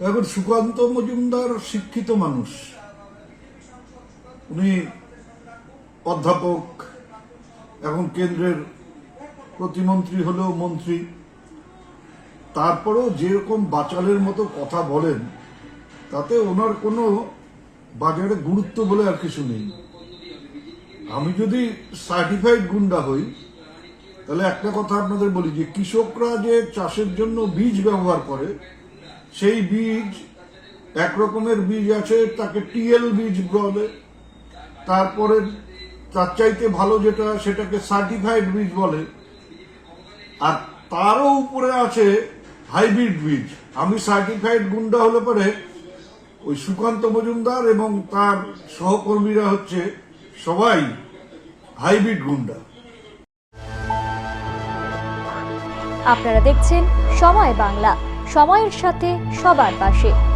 এখন সুকান্ত মজুমদার শিক্ষিত মানুষ। উনি অধ্যাপক, এখন কেন্দ্রের প্রতিমন্ত্রী হলেও মন্ত্রী। তারপরেও যেরকম বাচালের মতো কথা বলেন, তাতে ওনার কোনো বাজারে গুরুত্ব বলে আর কিছু নেই। আমি যদি সার্টিফাইড গুন্ডা হই, তাহলে একটা কথা আপনাদের বলি যে, কৃষকরা যে চাষের জন্য বীজ ব্যবহার করে সেই বীজ, এক রকমের বীজ আছে, তাকে টিএল বীজ বলে। তারপরে তার চাইতে ভালো যেটা, সেটাকে সার্টিফাইড বীজ বলে। আর তারও উপরে আছে হাইব্রিড বীজ। আমি সার্টিফাইড গুন্ডা হলে পরে ওই সুকান্ত মজুমদার এবং তার সহকর্মীরা হচ্ছে সবাই হাইব্রিড গুন্ডা। আপনারা দেখছেন সময় বাংলা। সময়ের সাথে সবার পাশে।